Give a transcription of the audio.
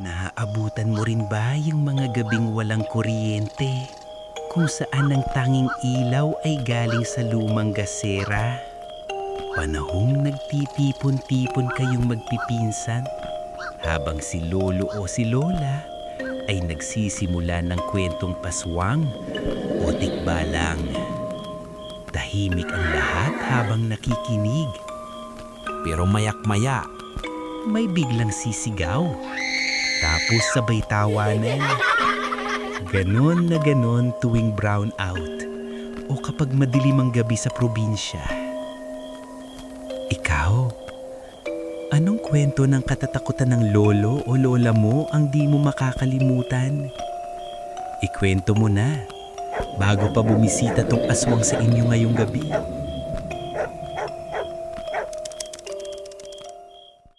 Naaabutan mo rin ba yung mga gabing walang kuryente? Kung saan ang tanging ilaw ay galing sa lumang gasera? Panahong nagtitipon-tipon kayong magpipinsan habang si lolo o si lola ay nagsisimula ng kwentong paswang o tikbalang. Tahimik ang lahat habang nakikinig. Pero mayak-maya, may biglang sisigaw. Tapos sabay tawanan. Ganon na ganon tuwing brown out o kapag madilim ang gabi sa probinsya. Ikaw, anong kwento ng katatakutan ng lolo o lola mo ang di mo makakalimutan? Ikwento mo na bago pa bumisita tong aswang sa inyo ngayong gabi.